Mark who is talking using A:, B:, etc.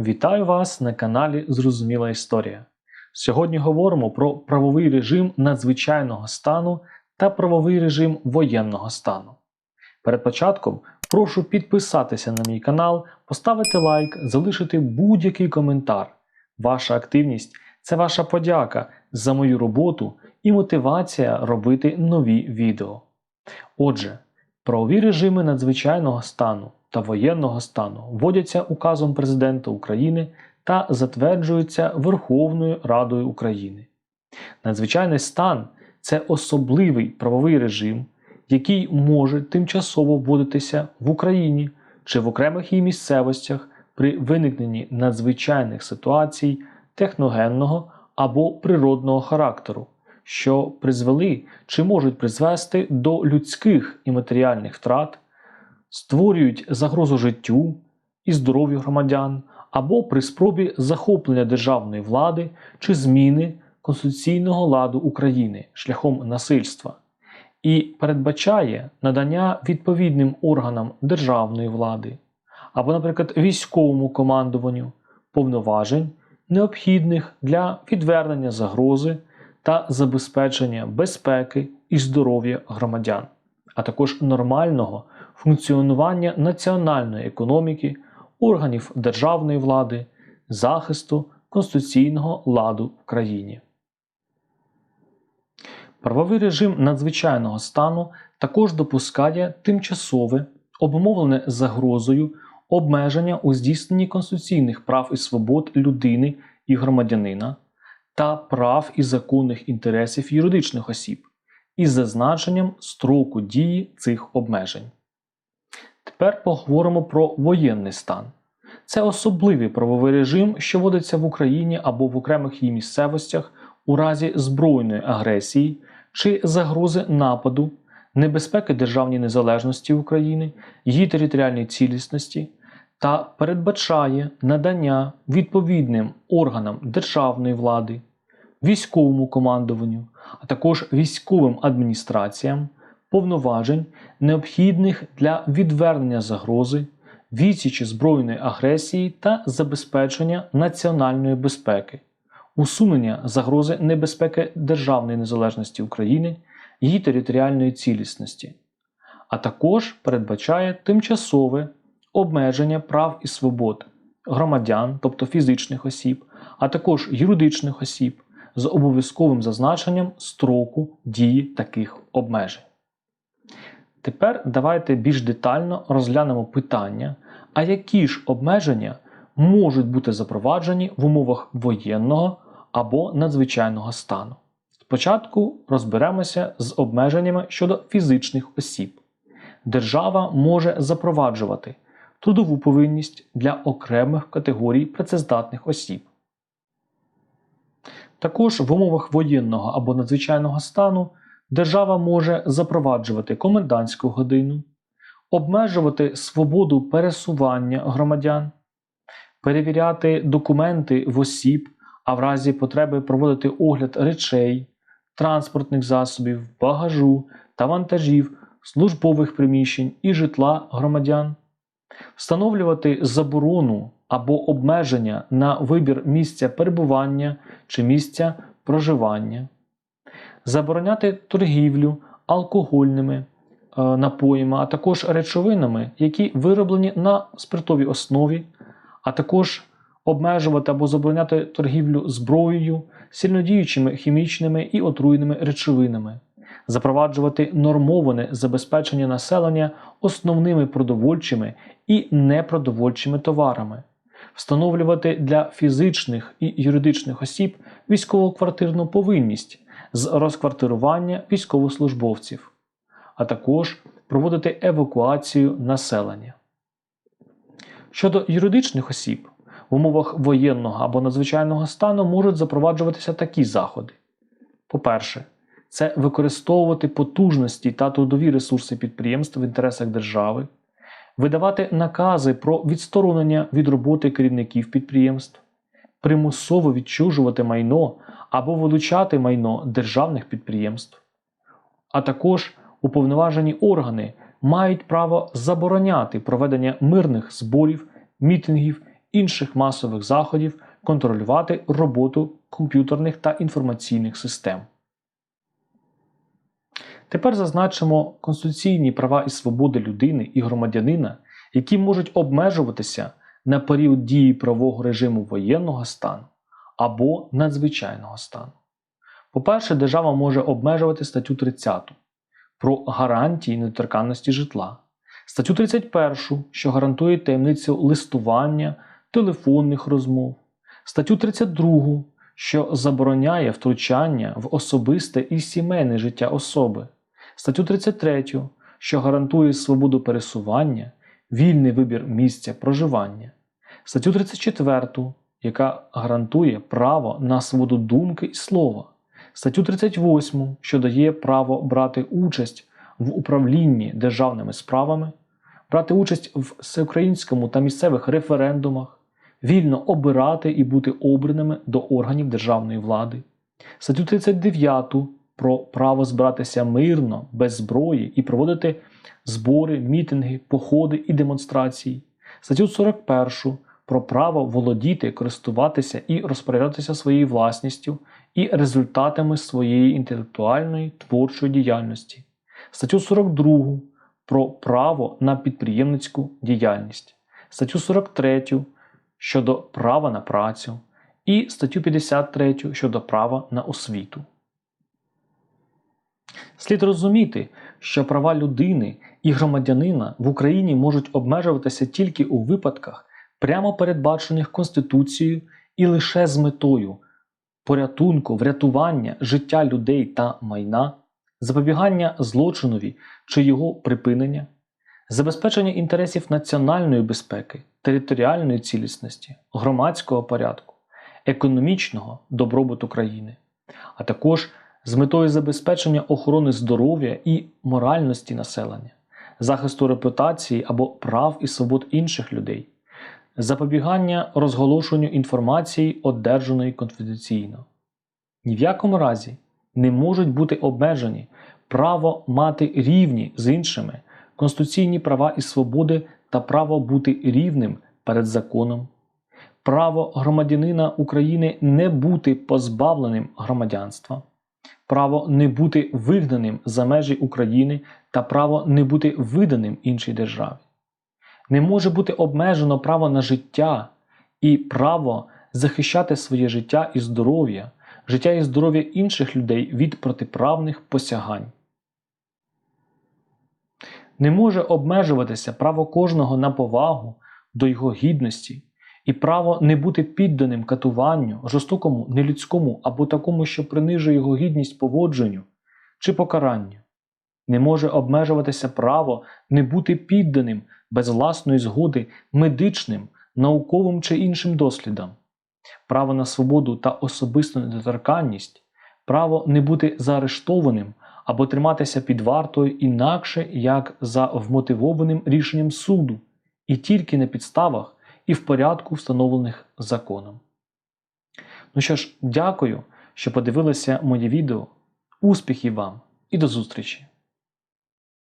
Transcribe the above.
A: Вітаю вас на каналі Зрозуміла Історія. Сьогодні говоримо про правовий режим надзвичайного стану та правовий режим воєнного стану. Перед початком прошу підписатися на мій канал, поставити лайк, залишити будь-який коментар. Ваша активність це ваша подяка за мою роботу і мотивація робити нові відео. Отже, правові режими надзвичайного стану та воєнного стану вводяться указом Президента України та затверджуються Верховною Радою України. Надзвичайний стан це особливий правовий режим, який може тимчасово вводитися в Україні чи в окремих її місцевостях при виникненні надзвичайних ситуацій техногенного або природного характеру, що призвели чи можуть призвести до людських і матеріальних втрат, створюють загрозу життю і здоров'ю громадян або при спробі захоплення державної влади чи зміни конституційного ладу України шляхом насильства і передбачає надання відповідним органам державної влади або, наприклад, військовому командуванню повноважень, необхідних для відвернення загрози та забезпечення безпеки і здоров'я громадян, а також нормального функціонування національної економіки, органів державної влади, захисту конституційного ладу в країні. Правовий режим надзвичайного стану також допускає тимчасове, обумовлене загрозою обмеження у здійсненні конституційних прав і свобод людини і громадянина та прав і законних інтересів юридичних осіб із зазначенням строку дії цих обмежень. Тепер поговоримо про воєнний стан. Це особливий правовий режим, що вводиться в Україні або в окремих її місцевостях у разі збройної агресії чи загрози нападу, небезпеки державній незалежності України, її територіальній цілісності та передбачає надання відповідним органам державної влади, військовому командуванню, а також військовим адміністраціям повноважень, необхідних для відвернення загрози, відсічі збройної агресії та забезпечення національної безпеки, усунення загрози небезпеки державної незалежності України, її територіальної цілісності, а також передбачає тимчасове обмеження прав і свобод громадян, тобто фізичних осіб, а також юридичних осіб з обов'язковим зазначенням строку дії таких обмежень. Тепер давайте більш детально розглянемо питання, а які ж обмеження можуть бути запроваджені в умовах воєнного або надзвичайного стану. Спочатку розберемося з обмеженнями щодо фізичних осіб. Держава може запроваджувати трудову повинність для окремих категорій працездатних осіб. Також в умовах воєнного або надзвичайного стану держава може запроваджувати комендантську годину, обмежувати свободу пересування громадян, перевіряти документи в осіб, а в разі потреби проводити огляд речей, транспортних засобів, багажу та вантажів, службових приміщень і житла громадян, встановлювати заборону або обмеження на вибір місця перебування чи місця проживання, забороняти торгівлю алкогольними е, напоями, а також речовинами, які вироблені на спиртовій основі, а також обмежувати або забороняти торгівлю зброєю, сильнодіючими хімічними і отруйними речовинами. Запроваджувати нормоване забезпечення населення основними продовольчими і непродовольчими товарами, встановлювати для фізичних і юридичних осіб військово-квартирну повинність з розквартирування військовослужбовців, а також проводити евакуацію населення. Щодо юридичних осіб, в умовах воєнного або надзвичайного стану можуть запроваджуватися такі заходи. По-перше, це використовувати потужності та трудові ресурси підприємств в інтересах держави, видавати накази про відсторонення від роботи керівників підприємств, примусово відчужувати майно або вилучати майно державних підприємств, а також уповноважені органи мають право забороняти проведення мирних зборів, мітингів інших масових заходів контролювати роботу комп'ютерних та інформаційних систем. Тепер зазначимо конституційні права і свободи людини і громадянина, які можуть обмежуватися на період дії правового режиму воєнного стану або надзвичайного стану. По-перше, держава може обмежувати статтю 30 про гарантії недоторканності житла, статтю 31, що гарантує таємницю листування, телефонних розмов, статтю 32, що забороняє втручання в особисте і сімейне життя особи, статтю 33, що гарантує свободу пересування, вільний вибір місця проживання, статтю 34, яка гарантує право на свободу думки і слова, статтю 38, що дає право брати участь в управлінні державними справами, брати участь в всеукраїнському та місцевих референдумах, вільно обирати і бути обраними до органів державної влади, статтю 39 про право збиратися мирно, без зброї і проводити збори, мітинги, походи і демонстрації, статтю 41 про право володіти, користуватися і розпоряджатися своєю власністю і результатами своєї інтелектуальної творчої діяльності, статтю 42 про право на підприємницьку діяльність, статтю 43 щодо права на працю. І статтю 53 щодо права на освіту. Слід розуміти, що права людини і громадянина в Україні можуть обмежуватися тільки у випадках, прямо передбачених Конституцією і лише з метою порятунку, врятування життя людей та майна, запобігання злочинові чи його припинення, забезпечення інтересів національної безпеки, територіальної цілісності, громадського порядку, економічного добробуту країни, а також з метою забезпечення охорони здоров'я і моральності населення, захисту репутації або прав і свобод інших людей, запобігання розголошенню інформації, одержаної конфіденційно. Ні в якому разі не можуть бути обмежені право мати рівні з іншими конституційні права і свободи та право бути рівним перед законом, право громадянина України не бути позбавленим громадянства, право не бути вигнаним за межі України та право не бути виданим іншій державі. Не може бути обмежено право на життя і право захищати своє життя і здоров'я, життя і здоров'я інших людей від протиправних посягань. Не може обмежуватися право кожного на повагу до його гідності і право не бути підданим катуванню, жорстокому, нелюдському або такому, що принижує його гідність поводженню чи покаранню. Не може обмежуватися право не бути підданим без власної згоди медичним, науковим чи іншим дослідам, право на свободу та особисту недоторканність, право не бути заарештованим або триматися під вартою інакше як за вмотивованим рішенням суду, і тільки на підставах і в порядку, встановлених законом. Ну що ж, дякую, що подивилися моє відео. Успіхів вам і до зустрічі!